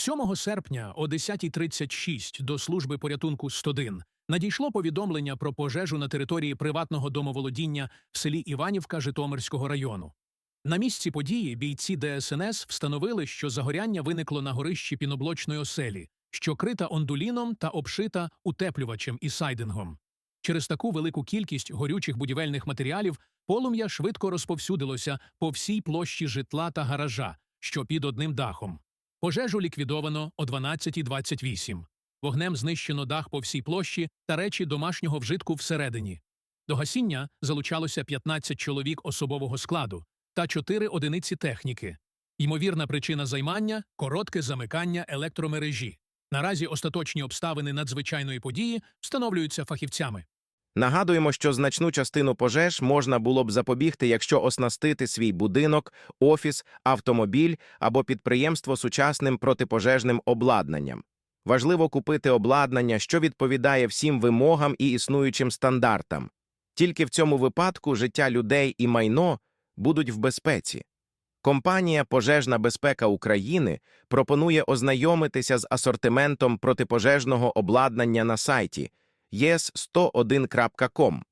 7 серпня о 10.36 до служби порятунку 101 надійшло повідомлення про пожежу на території приватного домоволодіння в селі Іванівка Житомирського району. На місці події бійці ДСНС встановили, що загоряння виникло на горищі піноблочної оселі, що крита ондуліном та обшита утеплювачем і сайдингом. Через таку велику кількість горючих будівельних матеріалів полум'я швидко розповсюдилося по всій площі житла та гаража, що під одним дахом. Пожежу ліквідовано о 12.28. Вогнем знищено дах по всій площі та речі домашнього вжитку всередині. До гасіння залучалося 15 чоловік особового складу та 4 одиниці техніки. Ймовірна причина займання коротке замикання електромережі. Наразі остаточні обставини надзвичайної події встановлюються фахівцями. Нагадуємо, що значну частину пожеж можна було б запобігти, якщо оснастити свій будинок, офіс, автомобіль або підприємство сучасним протипожежним обладнанням. Важливо купити обладнання, що відповідає всім вимогам і існуючим стандартам. Тільки в цьому випадку життя людей і майно будуть в безпеці. Компанія Пожежна безпека України пропонує ознайомитися з асортиментом протипожежного обладнання на сайті yes101.com.